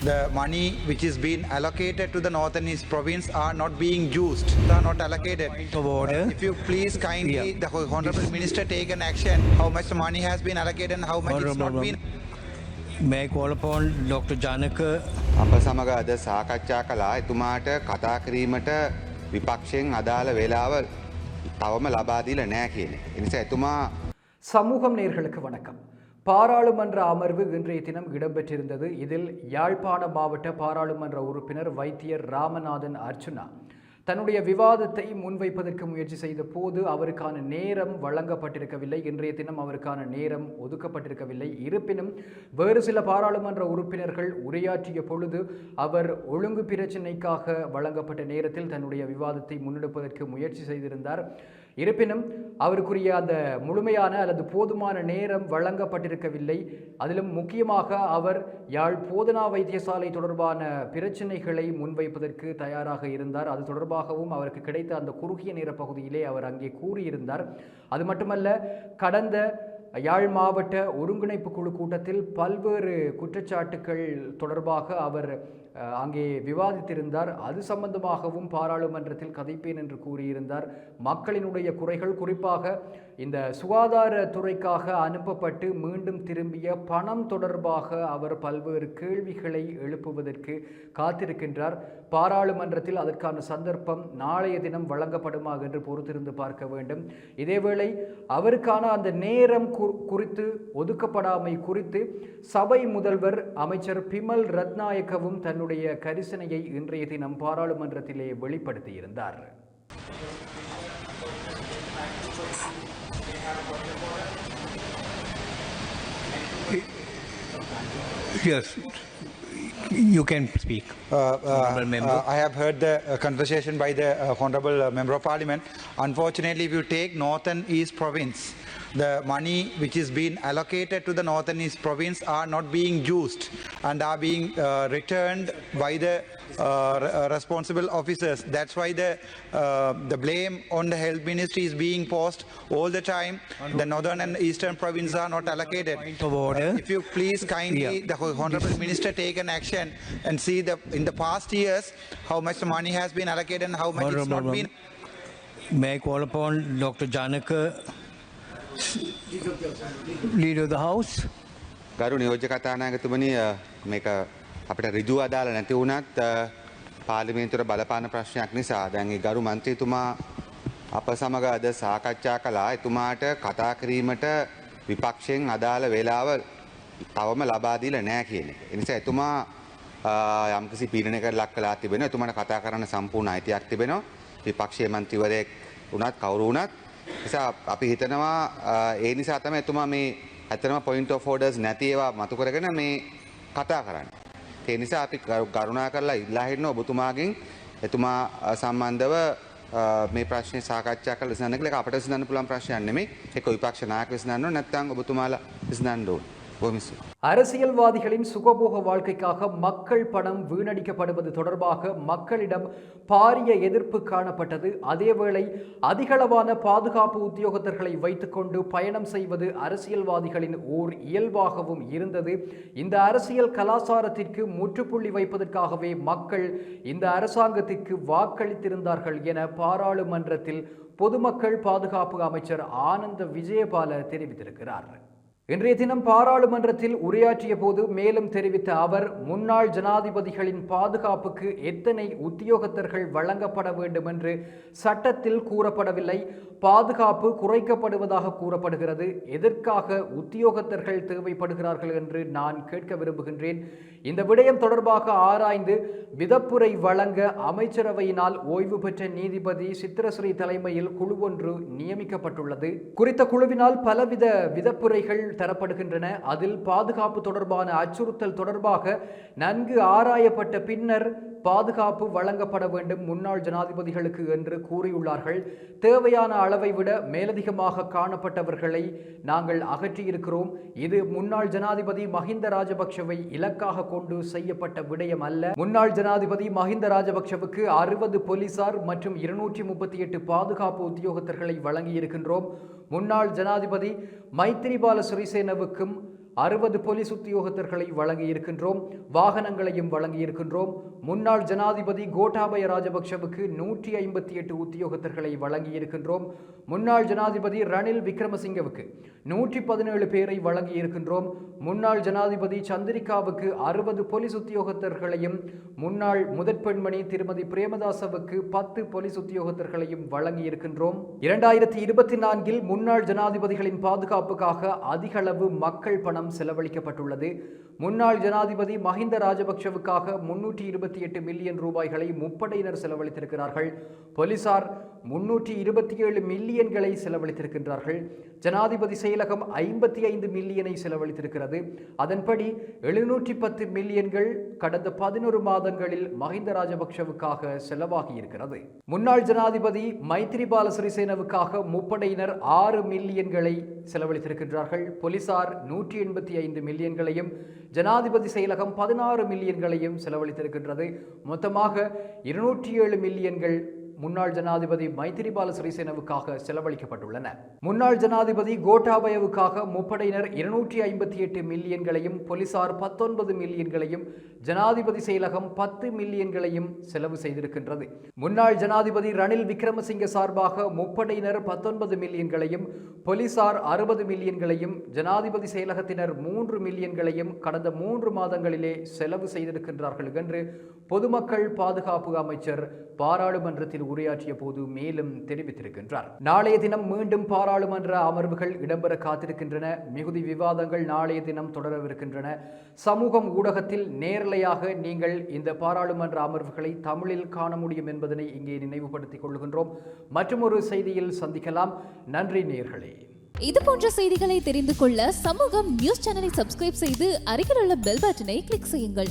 the money which is being allocated to the northern east province are not being used, are not allocated. of order. If you please kindly, Yeah. the honorable minister take an action, how much money has been allocated and how much it's not Honorable been. May I call upon Dr. Janaka අප සමඟ අද සාකච්ඡා කලා එතුමාට කතා කිරීමට විපක්ෂයෙන් අදාළ වෙලාව තවම ලබාදීල නෑ කියන. එනිසා එතුමා சமூகம் நேர்களுக்கு வணக்கம் பாராளுமன்ற அமர்வு இன்றைய தினம் இடம்பெற்றிருந்தது. இதில் யாழ்ப்பாண மாவட்ட பாராளுமன்ற உறுப்பினர் வைத்தியர் ராமநாதன் அர்ச்சுனா தன்னுடைய விவாதத்தை முன்வைப்பதற்கு முயற்சி செய்த போது அவருக்கான நேரம் வழங்கப்பட்டிருக்கவில்லை. இன்றைய தினம் அவருக்கான நேரம் ஒதுக்கப்பட்டிருக்கவில்லை. இருப்பினும் வேறு சில பாராளுமன்ற உறுப்பினர்கள் உரையாற்றிய பொழுது அவர் ஒழுங்கு பிரச்சினைக்காக வழங்கப்பட்ட நேரத்தில் தன்னுடைய விவாதத்தை முன்னெடுப்பதற்கு முயற்சி செய்திருந்தார். இருப்பினும் அவருக்குரிய அந்த முழுமையான அல்லது போதுமான நேரம் வழங்கப்பட்டிருக்கவில்லை. அதிலும் முக்கியமாக அவர் யாழ் போதனா வைத்தியசாலை தொடர்பான பிரச்சினைகளை முன்வைப்பதற்கு தயாராக இருந்தார். அது தொடர்பாகவும் அவருக்கு கிடைத்த அந்த குறுகிய நேர பகுதியிலே அவர் அங்கே கூறியிருந்தார். அது மட்டுமல்ல கடந்த யாழ் மாவட்ட ஒருங்கிணைப்பு குழு கூட்டத்தில் பல்வேறு குற்றச்சாட்டுக்கள் தொடர்பாக அவர் அங்கே விவாதித்திருந்தார். அது சம்பந்தமாகவும் பாராளுமன்றத்தில் கதைப்பேன் என்று கூறியிருந்தார். மக்களினுடைய குறைகள் குறிப்பாக இந்த சுகாதாரத்துறைக்காக அனுப்பப்பட்டு மீண்டும் திரும்பிய பணம் தொடர்பாக அவர் பல்வேறு கேள்விகளை எழுப்புவதற்கு காத்திருக்கின்றார். பாராளுமன்றத்தில் அதற்கான சந்தர்ப்பம் நாளைய தினம் வழங்கப்படுமா என்று பொறுத்திருந்து பார்க்க வேண்டும். இதேவேளை அவருக்கான அந்த நேரம் குறித்து ஒதுக்கப்படாமை குறித்து சபை முதல்வர் அமைச்சர் பிமல் ரத்நாயக்கவும் தன்னுடைய கரிசனையை இன்றைய தினம் பாராளுமன்றத்திலே வெளிப்படுத்தியிருந்தார் Yes, you can speak. Uh, uh, uh, I have heard the uh, conversation by the uh, Honorable uh, Member of Parliament. Unfortunately, if you take Northern East Province, the money which is being allocated to the Northern East Province are not being used and are being uh, returned by the uh, uh, responsible officers. That's why the uh, the blame on the health ministry is being posed all the time. The northern and eastern provinces are not allocated. If you please kindly, the honorable minister take an action and see the, in the past years, how much money has been allocated and how much it's Honourable not been. May I call upon Dr. Janaka, Leader of the House? ගරු නියෝජ්‍ය කතානාගතුමනි මේක අපිට රිජු අදාළ නැති වුණත් පාලිමේන්තුර බලපාන ප්‍රශ්නයක් නිසා දැන්ගේ ගරු මන්ත්‍රීතුමා අප සමඟ අද සාකච්ඡා කලා එතුමාට කතා කිරීමට විපක්ෂයෙන් අදාළ වෙලාව තවම ලබාදීල නෑ කියන. එක. එනිසා එතුමා ආ, යම්කිසි පීඩනකට ලක් කලා තිබෙන එතුමට කතා කරන්න සම්පූර්ණ අයිතියක් තිබෙනවා විපක්ෂය මන්ත්‍රීවරයෙක් වුණත් කවුරු වුණත් නිසා අපි හිතනවා ආ, ඒ නිසා තම එතුමා මේ ඇතනම පොයින්ට ෆෝඩර්ස් නැතිේවා මතු කරගෙන මේ කතා කරන්න. ඒ නිසා අපි ගරු- කරුණා කරලා ඉල්ලා හිටන ඔබතුමාගෙන් එතුමා අ, සම්බන්ධව අ, මේ ප්‍රශ්නය සාකච්ඡා කළ විසඳන්න කියලා අපට විසඳන්න පුළුවන් ප්‍රශ්නයක් නෙමෙයි. ඒක විපක්ෂ නායක විසඳන්න ඕන නැත්නම් ඔබතුමාලා විසඳන්න ඕන. அரசியல்வாதிகளின் சுகபோக வாழ்க்கைக்காக மக்கள் பணம் வீணடிக்கப்படுவது தொடர்பாக மக்களிடம் பாரிய எதிர்ப்பு காணப்பட்டது. அதேவேளை அதிகளவான பாதுகாப்பு உத்தியோகத்தர்களை வைத்துக்கொண்டு பயணம் செய்வது அரசியல்வாதிகளின் ஓர் இயல்பாகவும் இருந்தது. இந்த அரசியல் கலாசாரத்திற்கு முற்றுப்புள்ளி வைப்பதற்காகவே மக்கள் இந்த அரசாங்கத்திற்கு வாக்களித்திருந்தார்கள் என பாராளுமன்றத்தில் பொதுமக்கள் பாதுகாப்பு அமைச்சர் ஆனந்த விஜயபால தெரிவித்திருக்கிறார். இன்றைய தினம் பாராளுமன்றத்தில் உரையாற்றிய போது மேலும் தெரிவித்த அவர் முன்னாள் ஜனாதிபதிகளின் பாதுகாப்புக்கு எத்தனை உத்தியோகத்தர்கள் வழங்கப்பட வேண்டும் என்று சட்டத்தில் கூறப்படவில்லை. பாதுகாப்பு குறைக்கப்படுவதாக கூறப்படுகிறது. எதற்காக உத்தியோகத்தர்கள் தேவைப்படுகிறார்கள் என்று நான் கேட்க விரும்புகின்றேன். இந்த விடயம் தொடர்பாக ஆராய்ந்து விதப்புரை வழங்க அமைச்சரவையினால் ஓய்வு பெற்ற நீதிபதி சித்திரஸ்ரீ தலைமையில் குழு ஒன்று நியமிக்கப்பட்டுள்ளது. குறித்த குழுவினால் பலவித விதப்புரைகள் தரப்படுகின்றன. அதில் பாதுகாப்பு தொடர்பான அச்சுறுத்தல் தொடர்பாக நன்கு ஆராயப்பட்ட பின்னர் பாதுகாப்பு வழங்கப்பட வேண்டும் முன்னாள் ஜனாதிபதிகளுக்கு என்று கூறியுள்ளார்கள். தேவையான அளவை விட மேலதிகமாக காணப்பட்டவர்களை நாங்கள் அகற்றியிருக்கிறோம். இது முன்னாள் ஜனாதிபதி மஹிந்த ராஜபக்ஷவை இலக்காக கொண்டு செய்யப்பட்ட விடயம் அல்ல. முன்னாள் ஜனாதிபதி மஹிந்த ராஜபக்ஷவுக்கு அறுபது போலீசார் மற்றும் இருநூற்றி முப்பத்தி எட்டு பாதுகாப்பு உத்தியோகத்தர்களை வழங்கியிருக்கின்றோம். முன்னாள் ஜனாதிபதி மைத்திரிபால சிறிசேனவுக்கும் அறுபது போலீஸ் உத்தியோகத்தர்களை வழங்கியிருக்கின்றோம் வாகனங்களையும் வழங்கியிருக்கின்றோம். முன்னாள் ஜனாதிபதி கோட்டாபய ராஜபக்ஷவுக்கு நூற்றி ஐம்பத்தி எட்டு உத்தியோகத்தர்களை வழங்கியிருக்கின்றோம். முன்னாள் ஜனாதிபதி ரணில் விக்ரமசிங்கவுக்கு நூற்றி பதினேழு பேரை வழங்கியிருக்கின்றோம். முன்னாள் ஜனாதிபதி சந்திரிகாவுக்கு அறுபது போலீஸ் உத்தியோகத்தர்களையும் முன்னாள் முதற் பெண்மணி திருமதி பிரேமதாசவுக்கு பத்து போலீஸ் உத்தியோகத்தர்களையும் வழங்கியிருக்கின்றோம். இரண்டாயிரத்தி இருபத்தி நான்கில் முன்னாள் ஜனாதிபதிகளின் பாதுகாப்புக்காக அதிகளவு மக்கள் பணம் பணம் செலவழிக்கப்பட்டுள்ளது. முன்னாள் ஜனாதிபதி மஹிந்த ராஜபக்ஷவுக்காக முன்னூற்றி இருபத்தி எட்டு மில்லியன் ரூபாய்களை முப்படையினர் செலவழித்திருக்கிறார்கள். போலீசார் முன்னூற்றி இருபத்தி ஏழு மில்லியன்களை செலவழித்திருக்கின்றார்கள். ஜனாதிபதி செயலகம் ஐம்பத்தி ஐந்து மில்லியனை செலவழித்திருக்கிறது. அதன்படி எழுநூற்றி பத்து மில்லியன்கள் கடந்த பதினொரு மாதங்களில் மஹிந்த ராஜபக்ஷவுக்காக செலவாகியிருக்கிறது. முன்னாள் ஜனாதிபதி மைத்ரிபால சிறிசேனவுக்காக முப்படையினர் ஆறு மில்லியன்களை செலவழித்திருக்கின்றார்கள். போலீசார் நூற்றி எண்பது எண்பத்தி ஐந்து மில்லியன்களையும் ஜனாதிபதி செயலகம் பதினாறு மில்லியன்களையும் செலவழித்திருக்கின்றது. மொத்தமாக இருநூற்றி ஏழு மில்லியன்கள் முன்னாள் ஜனாதிபதி மைத்திரிபால சிறிசேனவுக்காக செலவழிக்கப்பட்டுள்ளன. முன்னாள் ஜனாதிபதி கோட்டாபயவுக்காக முப்படையினர் இருநூற்றி ஐம்பத்தி எட்டு மில்லியன்களையும் போலீசார் பத்தொன்பது மில்லியன்களையும் ஜனாதிபதி செயலகம் பத்து மில்லியன்களையும் செலவு செய்திருக்கின்றது. முன்னாள் ஜனாதிபதி ரணில் விக்ரமசிங்க சார்பாக முப்படையினர் பத்தொன்பது மில்லியன்களையும் போலீசார் அறுபது மில்லியன்களையும் ஜனாதிபதி செயலகத்தினர் மூன்று மில்லியன்களையும் கடந்த மூன்று மாதங்களிலே செலவு செய்திருக்கின்றார்கள் என்று பொதுமக்கள் பாதுகாப்பு அமைச்சர் பாராளுமன்றத்தில் உரையாற்றிய போது மேலும் தெரிவித்திருக்கின்றார். நாளைய தினம் மீண்டும் பாராளுமன்ற அமர்வுகள் இடம்பெற காத்திருக்கின்றன. மிகுதி விவாதங்கள் நாளைய தினம் தொடரவிருக்கின்றன. சமூகம் ஊடகத்தில் நேரலையாக நீங்கள் இந்த பாராளுமன்ற அமர்வுகளை தமிழில் காண முடியும் என்பதனை இங்கே நினைவுபடுத்திக் கொள்கின்றோம். மற்றும் ஒரு செய்தியில் சந்திக்கலாம். நன்றி நேர்களே. இது போன்ற செய்திகளை தெரிந்து கொள்ள சமூகம் நியூஸ் சேனலை சப்ஸ்கிரைப் செய்து அருகில் உள்ள பெல் பட்டனை கிளிக் செய்யுங்கள்.